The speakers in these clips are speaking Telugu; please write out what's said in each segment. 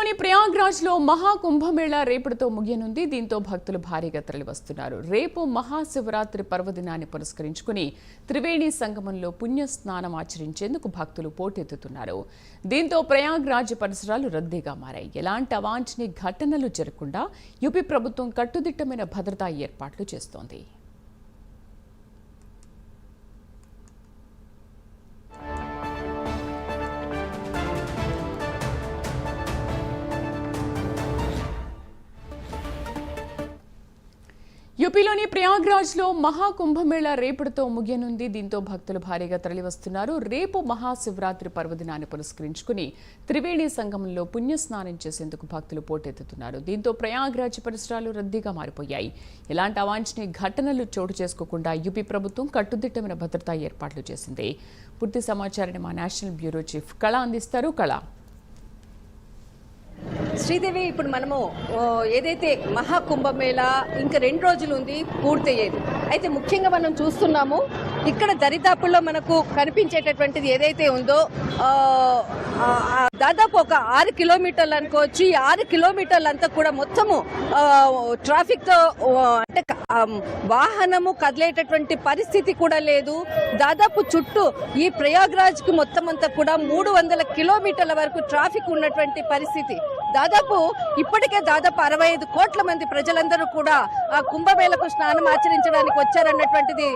యూపీలోని ప్రయాగ్రాజ్లో మహాకుంభమేళా రేపటితో ముగియనుంది. దీంతో భక్తులు భారీగా తరలివస్తున్నారు. రేపు మహాశివరాత్రి పర్వదినాన్ని పురస్కరించుకుని త్రివేణి సంగమంలో పుణ్య స్నానం ఆచరించేందుకు భక్తులు పోటెత్తుతున్నారు. దీంతో ప్రయాగ్రాజ్ పరిసరాలు రద్దీగా మారాయి. ఎలాంటి అవాంఛనీయ ఘటనలు జరగకుండా యూపీ ప్రభుత్వం కట్టుదిట్టమైన భద్రతా ఏర్పాట్లు చేస్తోంది. యూపీలోని ప్రయాగ్రాజ్లో మహాకుంభమేళ రేపటితో ముగియనుంది. దీంతో భక్తులు భారీగా తరలివస్తున్నారు. రేపు మహాశివరాత్రి పర్వదినాన్ని పురస్కరించుకుని త్రివేణి సంగమంలో పుణ్యస్నానం చేసేందుకు భక్తులు పోటెత్తుతున్నారు. దీంతో ప్రయాగ్రాజ్ పరిసరాలు రద్దీగా మారిపోయాయి. ఎలాంటి అవాంఛనీయ ఘటనలు చోటు చేసుకోకుండా యూపీ ప్రభుత్వం కట్టుదిట్టమైన భద్రతా ఏర్పాట్లు చేసింది. పూర్తి సమాచారాన్ని మా నేషనల్ బ్యూరో చీఫ్ కళ అందిస్తారు. కళ శ్రీదేవి ఇప్పుడు మనము ఏదైతే మహాకుంభమేళ ఇంకా రెండు రోజులు ఉంది పూర్తయ్యేది. అయితే ముఖ్యంగా మనం చూస్తున్నాము ఇక్కడ దరిదాపుల్లో మనకు కనిపించేటటువంటిది ఏదైతే ఉందో దాదాపు ఒక ఆరు కిలోమీటర్లు అనుకోవచ్చు. ఈ ఆరు కిలోమీటర్లంతా కూడా మొత్తము ట్రాఫిక్తో అంటే వాహనము కదిలేటటువంటి పరిస్థితి కూడా లేదు. దాదాపు చుట్టూ ఈ ప్రయాగ్రాజ్కి మొత్తం అంతా కూడా మూడు వందల కిలోమీటర్ల వరకు ట్రాఫిక్ ఉన్నటువంటి పరిస్థితి. దాదాపు ఇప్పటికే దాదాపు అరవై ఐదు కోట్ల మంది ప్రజలందరూ కూడా ఆ కుంభమేళకు స్నానం ఆచరించడానికి వచ్చారన్నటువంటిది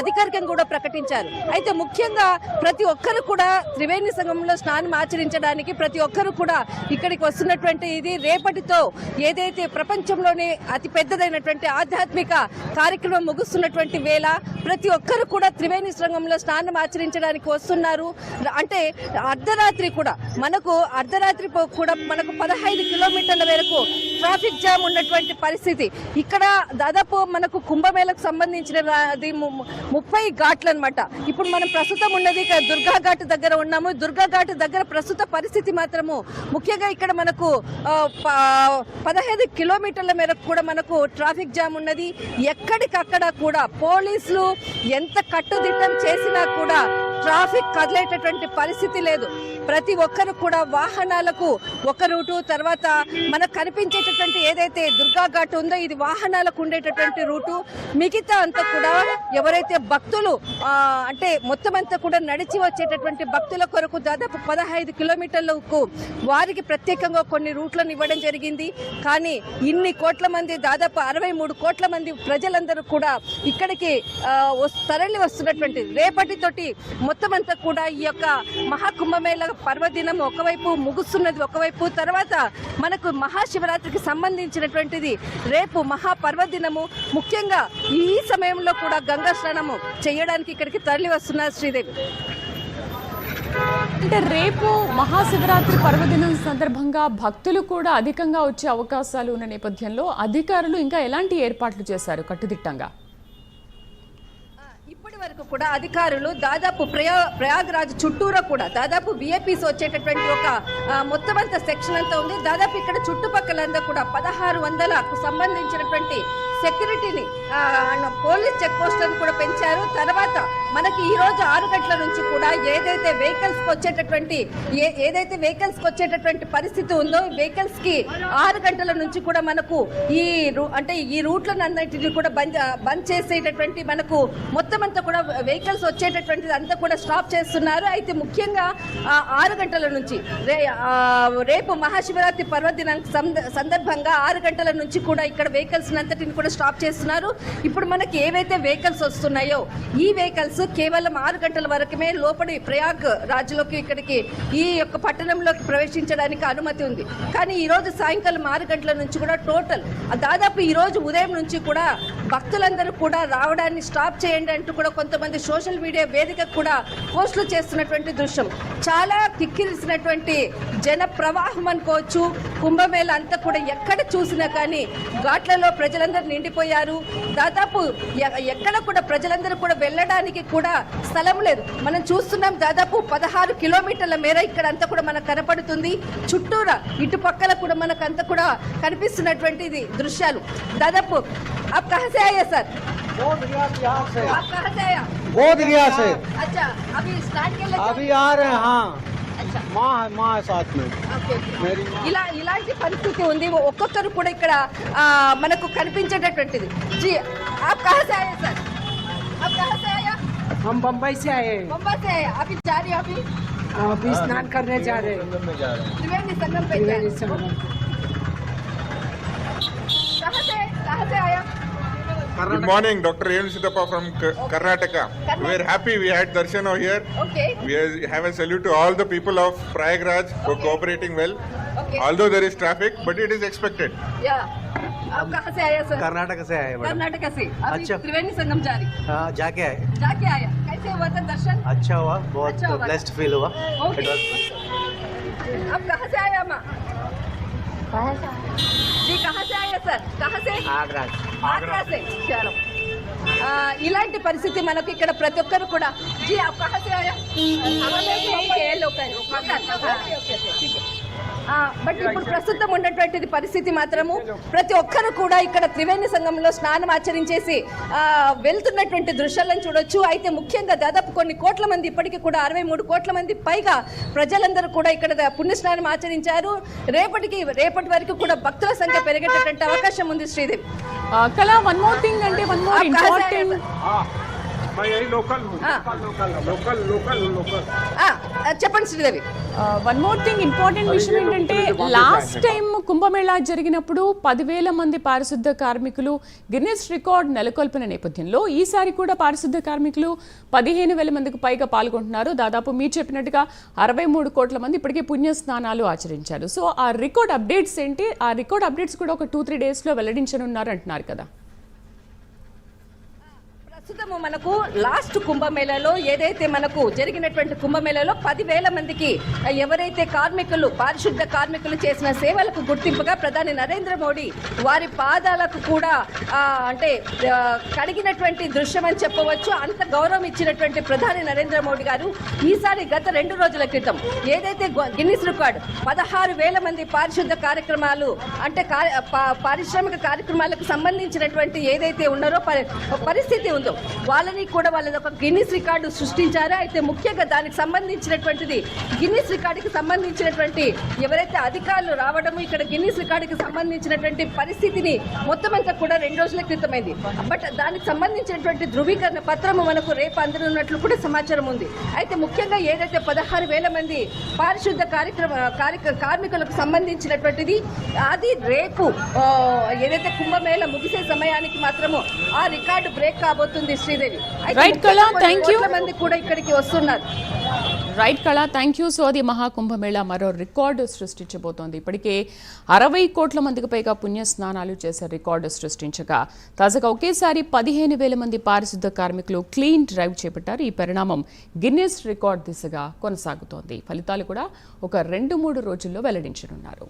అధికారికంగా కూడా ప్రకటించారు. అయితే ముఖ్యంగా ప్రతి ఒక్కరు కూడా త్రివేణి సంఘంలో స్నానం ఆచరించడానికి ప్రతి ఒక్కరు కూడా ఇక్కడికి వస్తున్నటువంటి ఇది రేపటితో ఏదైతే ప్రపంచంలోనే అతి పెద్దదైనటువంటి ఆధ్యాత్మిక కార్యక్రమం ముగుస్తున్నటువంటి వేళ ప్రతి ఒక్కరు కూడా త్రివేణి సంఘంలో స్నానం ఆచరించడానికి వస్తున్నారు. అంటే అర్ధరాత్రి కూడా మనకు అర్ధరాత్రి కూడా మనకు పదహైదు కిలోమీటర్ల మేరకు ట్రాఫిక్ జామ్ ఉన్నటువంటి పరిస్థితి. ఇక్కడ దాదాపు మనకు కుంభమేళకు సంబంధించిన అది ము- ముప్పై ఘాట్లు అనమాట ఇప్పుడు మనం ప్రస్తుతం ఉన్నది ఇక్కడ దుర్గా ఘాట్ దగ్గర ఉన్నాము. దుర్గా ఘాట్ దగ్గర ప్రస్తుత పరిస్థితి మాత్రము ముఖ్యంగా ఇక్కడ మనకు పదహైదు కిలోమీటర్ల మేరకు కూడా మనకు ట్రాఫిక్ జామ్ ఉన్నది. ఎక్కడికక్కడ కూడా పోలీసులు ఎంత కట్టుదిట్టం చేసినా కూడా ట్రాఫిక్ కదిలేటటువంటి పరిస్థితి లేదు. ప్రతి ఒక్కరు కూడా వాహనాలకు ఒక రూటు తర్వాత మనకు కనిపించేటటువంటి ఏదైతే దుర్గా ఘాట్ ఉందో ఇది వాహనాలకు ఉండేటటువంటి రూటు. మిగతా అంతా కూడా ఎవరైతే భక్తులు అంటే మొత్తం అంతా కూడా నడిచి వచ్చేటటువంటి భక్తుల కొరకు దాదాపు పదహైదు కిలోమీటర్లకు వారికి ప్రత్యేకంగా కొన్ని రూట్లను ఇవ్వడం జరిగింది. కానీ ఇన్ని కోట్ల మంది దాదాపు అరవై మూడు కోట్ల మంది ప్రజలందరూ కూడా ఇక్కడికి తరలి వస్తున్నటువంటి రేపటితోటి మొత్తం అంతా కూడా ఈ యొక్క మహాకుంభమేళ పర్వదినం ఒకవైపు ముగుస్తున్నది ఒకవైపు తర్వాత మనకు మహాశివరాత్రికి సంబంధించినటువంటిది రేపు మహాపర్వదినము. ముఖ్యంగా ఈ సమయంలో కూడా గంగా స్నానము చేయడానికి ఇక్కడికి తరలి వస్తున్నారు శ్రీదేవి. అంటే రేపు మహాశివరాత్రి పర్వదినం సందర్భంగా భక్తులు కూడా అధికంగా వచ్చే అవకాశాలు ఉన్న నేపథ్యంలో అధికారులు ఇంకా ఎలాంటి ఏర్పాట్లు చేశారు? కట్టుదిట్టంగా. వరకు కూడా అధికారులు దాదాపు ప్రయా ప్రయాగ్రాజ్ చుట్టూరా కూడా దాదాపు విఐపీస్ వచ్చేటటువంటి ఒక ఆ, మొత్తం అంత సెక్షన్ అంతా ఉంది. దాదాపు ఇక్కడ చుట్టుపక్కలంతా కూడా పదహారు వందలకు సంబంధించినటువంటి సెక్యూరిటీని పోలీస్ చెక్ పోస్టులను కూడా పెంచారు. తర్వాత మనకి ఈ రోజు ఆరు గంటల నుంచి కూడా ఏదైతే వెహికల్స్కి వచ్చేటటువంటి ఏ- ఏదైతే వెహికల్స్కి వచ్చేటటువంటి పరిస్థితి ఉందో వెహికల్స్కి ఆరు గంటల నుంచి కూడా మనకు ఈ రూ- అంటే ఈ రూట్లను అన్నింటినీ కూడా బంద్ బంద్ చేసేటటువంటి మనకు మొత్తం అంతా కూడా వెహికల్స్ వచ్చేటటువంటిది అంతా కూడా స్టాప్ చేస్తున్నారు. అయితే ముఖ్యంగా ఆరు గంటల నుంచి రేపు మహాశివరాత్రి పర్వదినం సందర్భంగా ఆరు గంటల నుంచి కూడా ఇక్కడ వెహికల్స్ అంతటిని కూడా స్టాప్ చేస్తున్నారు. ఇప్పుడు మనకి ఏవైతే వెహికల్స్ వస్తున్నాయో ఈ వెహికల్స్ కేవలం ఆరు గంటల వరకుమే లోపలి ప్రయాగ్ రాజులోకి ఇక్కడికి ఈ యొక్క పట్టణంలోకి ప్రవేశించడానికి అనుమతి ఉంది. కానీ ఈ రోజు సాయంకాలం ఆరు గంటల నుంచి కూడా టోటల్ దాదాపు ఈ రోజు ఉదయం నుంచి కూడా భక్తులందరూ కూడా రావడాన్ని స్టాప్ చేయండి అంటూ కూడా కొంతమంది సోషల్ మీడియా వేదిక కూడా పోస్టులు చేస్తున్నటువంటి దృశ్యం. చాలా కిక్కిరిసినటువంటి జన ప్రవాహం అనుకోవచ్చు. కుంభమేళ అంతా కూడా ఎక్కడ చూసినా కానీ ఘాట్లలో ప్రజలందరూ నిండిపోయారు దాదాపు ఎ- ఎక్కడ కూడా ప్రజలందరూ కూడా వెళ్ళడానికి కూడా స్థలం లేదు మనం చూస్తున్నాం దాదాపు పదహారు కిలోమీటర్ల మేర ఇక్కడ అంతా కూడా మనకు కనపడుతుంది చుట్టూరా ఇటు పక్కల కూడా మనకు అంతా కూడా కనిపిస్తున్నటువంటి ఇది దృశ్యాలు దాదాపు आप कहाँ से आए सर बोध गया यहाँ से आप कहाँ से आया बोध गया से अच्छा अभी स्टार्ट के लिए अभी आ रहे हैं हाँ माँ है माँ है साथ में ఓకే. मेरी माँ ఇలా ఇలాంటి పరిస్థితి ఉంది ఒక్కొక్కరు కూడా ఇక్కడ ఆ, మనకు కనిపించేటటువంటిది జీ आप कहाँ से आए सर आप कहाँ से आया हम बम्बई से आए हैं मुंबई से आए अभी जा रहे हो अभी अभी स्नान करने जा रहे हैं त्रिवेणी संगम पे जा त्रिवेणी रहे संगम हो। कहाँ से कहाँ से आया Good morning, Dr. Rehan Siddhappa from K- Karnataka. We are happy we had darshan over here. Okay We are- have a salute to all the people of Prayagraj okay. for cooperating well. Okay Although there is traffic, but it is expected. या आप कहाँ से आया सर कर्नाटक से आए कर्नाटक से अच्छा। त्रिवेणी संगम जा रही हाँ जाके आए जाके आया कैसे हुआ था दर्शन अच्छा हुआ बहुत अच्छा हुआ। ब्लेस्ड फील हुआ was- आप कहाँ से आया माँ जी कहाँ से आया सर कहाँ से आगरा ఆగ్రా సే చలో ఆ, ఇలాంటి పరిస్థితి మనకు ఇక్కడ ప్రతి ఒక్కరు కూడా జీ आप कहाँ से आया బట్ ఇప్పుడు ప్రస్తుతం ఉన్నటువంటిది పరిస్థితి మాత్రము ప్రతి ఒక్కరు కూడా ఇక్కడ త్రివేణి సంఘంలో స్నానం ఆచరించేసి వెళ్తున్నటువంటి దృశ్యాలను చూడొచ్చు. అయితే ముఖ్యంగా దాదాపు కొన్ని కోట్ల మంది ఇప్పటికీ కూడా అరవై మూడు కోట్ల మంది పైగా ప్రజలందరూ కూడా ఇక్కడ పుణ్యస్నానం ఆచరించారు. రేపటికి రేపటి వరకు కూడా భక్తుల సంఖ్య పెరిగేటటువంటి అవకాశం ఉంది శ్రీదేవి. కళ వన్ మోర్ థింగ్ అంటే వన్ మోర్ ఇంపార్టెంట్ చెప్పండి Sridevi. One more thing important విషయం ఏంటంటే లాస్ట్ టైం కుంభమేళా జరిగినప్పుడు పదివేల మంది పారిశుద్ధ కార్మికులు గిన్నెస్ రికార్డ్ నెలకొల్పిన నేపథ్యంలో ఈసారి కూడా పారిశుద్ధ కార్మికులు పదిహేను వేల మందికి పైగా పాల్గొంటున్నారు. దాదాపు మీరు చెప్పినట్టుగా అరవై మూడు కోట్ల మంది ఇప్పటికే పుణ్య స్నానాలు ఆచరించారు. సో ఆ రికార్డ్ అప్డేట్స్ ఏంటి? ఆ రికార్డ్ అప్డేట్స్ కూడా ఒక టూ త్రీ డేస్లో వెల్లడించనున్నారు అంటున్నారు కదా. ప్రస్తుతము మనకు లాస్ట్ కుంభమేళలో ఏదైతే మనకు జరిగినటువంటి కుంభమేళలో పదివేల మందికి ఎవరైతే కార్మికులు పారిశుద్ధ కార్మికులు చేసిన సేవలకు గుర్తింపుగా ప్రధాని నరేంద్ర మోడీ వారి పాదాలకు కూడా అంటే కడిగినటువంటి దృశ్యం అని చెప్పవచ్చు. అంత గౌరవం ఇచ్చినటువంటి ప్రధాని నరేంద్ర మోడీ గారు ఈసారి గత రెండు రోజుల క్రితం ఏదైతే గిన్నిస్ రికార్డ్ పదహారు వేల మంది పారిశుద్ధ కార్యక్రమాలు అంటే పారిశ్రామిక కార్యక్రమాలకు సంబంధించినటువంటి ఏదైతే ఉన్నారో పరి- పరిస్థితి ఉందో వాళ్ళని కూడా వాళ్ళది ఒక గిన్నిస్ రికార్డు సృష్టించారు? అయితే ముఖ్యంగా దానికి సంబంధించినటువంటిది గిన్నిస్ రికార్డుకి సంబంధించినటువంటి ఎవరైతే అధికారులు రావడము ఇక్కడ గిన్నిస్ రికార్డుకి సంబంధించినటువంటి పరిస్థితిని మొత్తం అంతా కూడా రెండు రోజుల క్రితమైంది. బట్ దానికి సంబంధించినటువంటి ధృవీకరణ పత్రము మనకు రేపు అందనున్నట్లు కూడా సమాచారం ఉంది. అయితే ముఖ్యంగా ఏదైతే పదహారు వేల మంది పారిశుద్ధ కార్యక్రమ కార్యక్ర కార్మికులకు సంబంధించినటువంటిది అది రేపు ఏదైతే కుంభమేళ ముగిసే సమయానికి మాత్రము ఆ రికార్డు బ్రేక్ కాబోతుంది. శ్రీదేవి. ముఖ్యంగా Kala, కొన్ని thank you. కోట్ల మంది కూడా ఇక్కడికి వస్తున్నారు. రైట్ కళ థ్యాంక్ యూ సో అది మహాకుంభమేళ మరో రికార్డు సృష్టించబోతోంది. ఇప్పటికే అరవై కోట్ల మందికి పైగా పుణ్య స్నానాలు చేసే రికార్డు సృష్టించగా తాజాగా ఒకేసారి పదిహేను వేల మంది పారిశుద్ధ కార్మికులు క్లీన్ డ్రైవ్ చేపట్టారు. ఈ పరిణామం గిన్నెస్ రికార్డ్ దిశగా కొనసాగుతోంది. ఫలితాలు కూడా ఒక రెండు మూడు రోజుల్లో వెల్లడించనున్నారు.